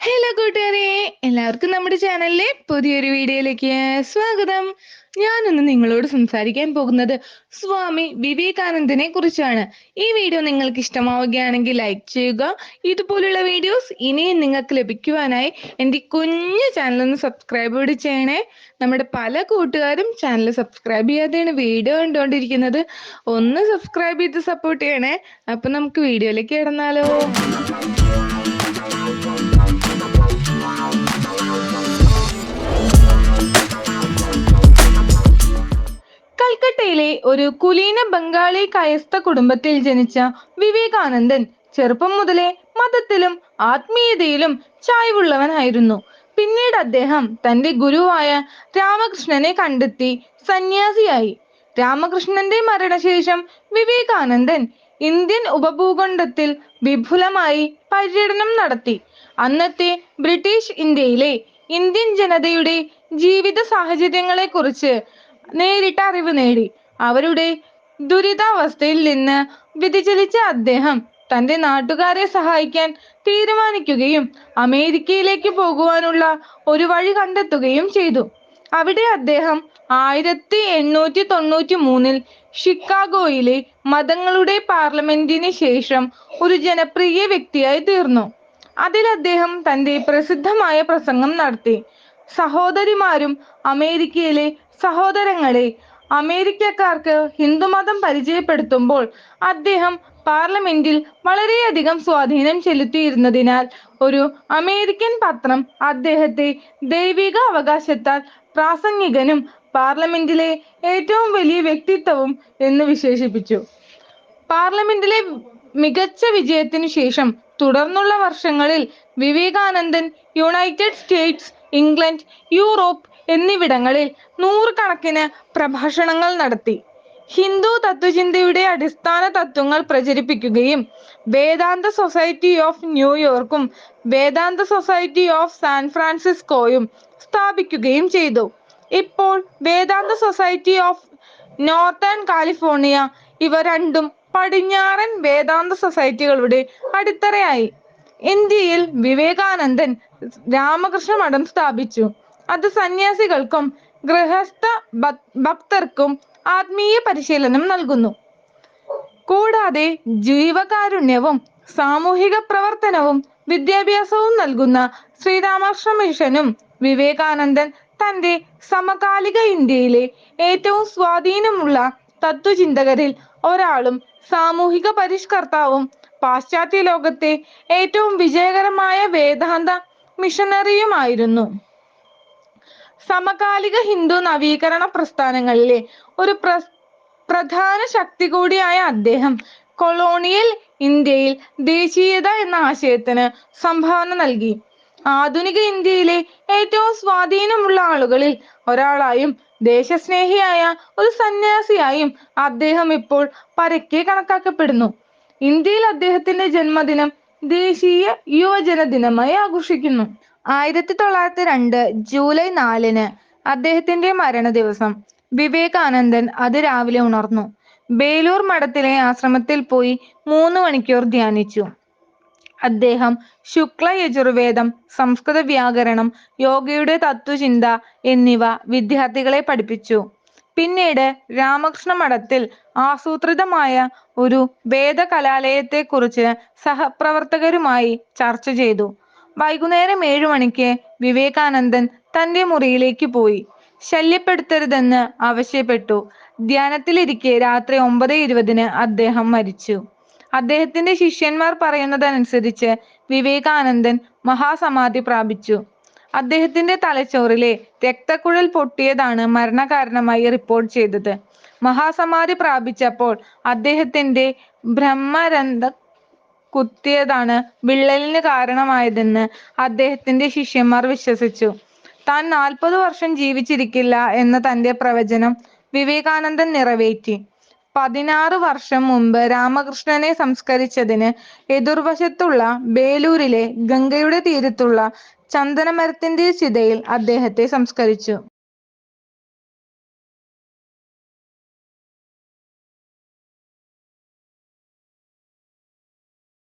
Hello കൂട്ടുകാരെ. എല്ലാവർക്കും നമ്മുടെ ചാനലിലെ പുതിയൊരു വീഡിയോയിലേക്ക് സ്വാഗതം. ഞാനിന്ന് നിങ്ങളോട് സംസാരിക്കാൻ പോകുന്നത് സ്വാമി വിവേകാനന്ദനെ കുറിച്ചാണ്. ഈ വീഡിയോ നിങ്ങൾക്ക് ഇഷ്ടമാവുകയാണെങ്കിൽ ലൈക്ക് ചെയ്യുക. ഇതുപോലുള്ള വീഡിയോസ് ഇനിയും നിങ്ങൾക്ക് ലഭിക്കുവാനായി എന്റെ കുഞ്ഞു ചാനൽ ഒന്ന് സബ്സ്ക്രൈബ് കൂടി ചെയ്യണേ. നമ്മുടെ പല കൂട്ടുകാരും ചാനൽ സബ്സ്ക്രൈബ് ചെയ്യാതെയാണ് വീഡിയോ കണ്ടുകൊണ്ടിരിക്കുന്നത്. ഒന്ന് സബ്സ്ക്രൈബ് ചെയ്ത് സപ്പോർട്ട് ചെയ്യണേ. അപ്പൊ നമുക്ക് വീഡിയോയിലേക്ക് കിടന്നാലോ. കൽക്കട്ടയിലെ ഒരു കുലീന ബംഗാളി കയസ്ഥ കുടുംബത്തിൽ ജനിച്ച വിവേകാനന്ദൻ ചെറുപ്പം മുതലേ മതത്തിലും ആത്മീയതയിലും ചായ്വുള്ളവനായിരുന്നു. പിന്നീട് അദ്ദേഹം തന്റെ ഗുരുവായ രാമകൃഷ്ണനെ കണ്ടെത്തി സന്യാസിയായി. രാമകൃഷ്ണന്റെ മരണശേഷം വിവേകാനന്ദൻ ഇന്ത്യൻ ഉപഭൂഖണ്ഡത്തിൽ വിപുലമായി പര്യടനം നടത്തി. അന്നത്തെ ബ്രിട്ടീഷ് ഇന്ത്യയിലെ ഇന്ത്യൻ ജനതയുടെ ജീവിത സാഹചര്യങ്ങളെ കുറിച്ച് നേരിട്ട് അറിവ് നേടി. അവരുടെ ദുരിതാവസ്ഥയിൽ നിന്ന് വ്യതിചലിച്ച അദ്ദേഹം തന്റെ നാട്ടുകാരെ സഹായിക്കാൻ തീരുമാനിക്കുകയും അമേരിക്കയിലേക്ക് പോകുവാനുള്ള ഒരു വഴി കണ്ടെത്തുകയും ചെയ്തു. അവിടെ അദ്ദേഹം ആയിരത്തി എണ്ണൂറ്റി തൊണ്ണൂറ്റി മൂന്നിൽ ഷിക്കാഗോയിലെ മതങ്ങളുടെ പാർലമെന്റിന് ശേഷം ഒരു ജനപ്രിയ വ്യക്തിയായി തീർന്നു. അതിൽ അദ്ദേഹം തന്റെ പ്രസിദ്ധമായ പ്രസംഗം നടത്തി. സഹോദരിമാരും അമേരിക്കയിലെ സഹോദരങ്ങളെ അമേരിക്കക്കാർക്ക് ഹിന്ദുമതം പരിചയപ്പെടുത്തുമ്പോൾ അദ്ദേഹം പാർലമെന്റിൽ വളരെയധികം സ്വാധീനം ചെലുത്തിയിരുന്നതിനാൽ ഒരു അമേരിക്കൻ പത്രം അദ്ദേഹത്തെ ദൈവിക അവകാശത്താൽ പ്രാസംഗികനും പാർലമെന്റിലെ ഏറ്റവും വലിയ വ്യക്തിത്വവും എന്ന് വിശേഷിപ്പിച്ചു. പാർലമെന്റിലെ മികച്ച വിജയത്തിനു ശേഷം തുടർന്നുള്ള വർഷങ്ങളിൽ Vivekanandan United States England Europe എന്നിവിടങ്ങളിൽ നൂറുകണക്കിന് പ്രഭാഷണങ്ങൾ നടത്തി. ഹിന്ദു തത്വചിന്തയുടെ അടിസ്ഥാന തത്വങ്ങൾ പ്രചരിപ്പിക്കുകയും വേദാന്ത സൊസൈറ്റി ഓഫ് ന്യൂയോർക്കും വേദാന്ത സൊസൈറ്റി ഓഫ് സാൻ ഫ്രാൻസിസ്കോയും സ്ഥാപിക്കുകയും ചെയ്തു. ഇപ്പോൾ Vedanta society of northern California ഇവ രണ്ടും പടിഞ്ഞാറൻ വേദാന്ത സൊസൈറ്റികളുടെ അടിത്തറയായി. ഇന്ത്യയിൽ വിവേകാനന്ദൻ രാമകൃഷ്ണ മഠം സ്ഥാപിച്ചു. അത് സന്യാസികൾക്കും ഗൃഹസ്ഥ ഭക്തർക്കും ആത്മീയ പരിശീലനം നൽകുന്നു. കൂടാതെ ജീവകാരുണ്യവും സാമൂഹിക പ്രവർത്തനവും വിദ്യാഭ്യാസവും നൽകുന്ന ശ്രീരാമകൃഷ്ണ മിഷനും വിവേകാനന്ദൻ തന്റെ സമകാലിക ഇന്ത്യയിലെ ഏറ്റവും സ്വാധീനമുള്ള തത്വചിന്തകരിൽ ഒരാളും സാമൂഹിക പരിഷ്കർത്താവും പാശ്ചാത്യ ലോകത്തെ ഏറ്റവും വിജയകരമായ വേദാന്ത മിഷനറിയുമായിരുന്നു. സമകാലിക ഹിന്ദു നവീകരണ പ്രസ്ഥാനങ്ങളിലെ ഒരു പ്ര പ്രധാന ശക്തി കൂടിയായ അദ്ദേഹം കൊളോണിയൽ ഇന്ത്യയിൽ ദേശീയത എന്ന ആശയത്തിന് സംഭാവന നൽകി. ആധുനിക ഇന്ത്യയിലെ ഏറ്റവും സ്വാധീനമുള്ള ആളുകളിൽ ഒരാളായും ദേശസ്നേഹിയായ ഒരു സന്യാസിയായും അദ്ദേഹം ഇപ്പോൾ പരക്കെ കണക്കാക്കപ്പെടുന്നു. ഇന്ത്യയിൽ അദ്ദേഹത്തിന്റെ ജന്മദിനം ദേശീയ യുവജന ദിനമായി ആഘോഷിക്കുന്നു. ആയിരത്തി തൊള്ളായിരത്തി രണ്ട് ജൂലൈ നാലിന് അദ്ദേഹത്തിന്റെ മരണ ദിവസം വിവേകാനന്ദൻ അത് രാവിലെ ഉണർന്നു. ബേലൂർ മഠത്തിലെ ആശ്രമത്തിൽ പോയി മൂന്ന് മണിക്കൂർ ധ്യാനിച്ചു. അദ്ദേഹം ശുക്ലയജുർവേദം സംസ്കൃത വ്യാകരണം യോഗയുടെ തത്വചിന്ത എന്നിവ വിദ്യാർത്ഥികളെ പഠിപ്പിച്ചു. പിന്നീട് രാമകൃഷ്ണ മഠത്തിൽ ആസൂത്രിതമായ ഒരു വേദകലാലയത്തെക്കുറിച്ച് സഹപ്രവർത്തകരുമായി ചർച്ച ചെയ്തു. വൈകുന്നേരം ഏഴു മണിക്ക് വിവേകാനന്ദൻ തന്റെ മുറിയിലേക്ക് പോയി. ശല്യപ്പെടുത്തരുതെന്ന് ആവശ്യപ്പെട്ടു. ധ്യാനത്തിലിരിക്കെ രാത്രി ഒമ്പത് ഇരുപതിന് അദ്ദേഹം മരിച്ചു. അദ്ദേഹത്തിന്റെ ശിഷ്യന്മാർ പറയുന്നതനുസരിച്ച് വിവേകാനന്ദൻ മഹാസമാധി പ്രാപിച്ചു. അദ്ദേഹത്തിന്റെ തലച്ചോറിലെ രക്തക്കുഴൽ പൊട്ടിയതാണ് മരണകാരണമായി റിപ്പോർട്ട് ചെയ്തത്. മഹാസമാധി പ്രാപിച്ചപ്പോൾ അദ്ദേഹത്തിന്റെ ബ്രഹ്മരന്ധ കുത്തിയതാണ് വിള്ളലിന് കാരണമായതെന്ന് അദ്ദേഹത്തിന്റെ ശിഷ്യന്മാർ വിശ്വസിച്ചു. താൻ നാൽപ്പത് വർഷം ജീവിച്ചിരിക്കില്ല എന്ന തന്റെ പ്രവചനം വിവേകാനന്ദൻ നിറവേറ്റി. പതിനാറ് വർഷം മുമ്പ് രാമകൃഷ്ണനെ സംസ്കരിച്ചതിന് എതിർവശത്തുള്ള ബേലൂരിലെ ഗംഗയുടെ തീരത്തുള്ള ചന്ദനമരത്തിന്റെ ചിതയിൽ അദ്ദേഹത്തെ സംസ്കരിച്ചു.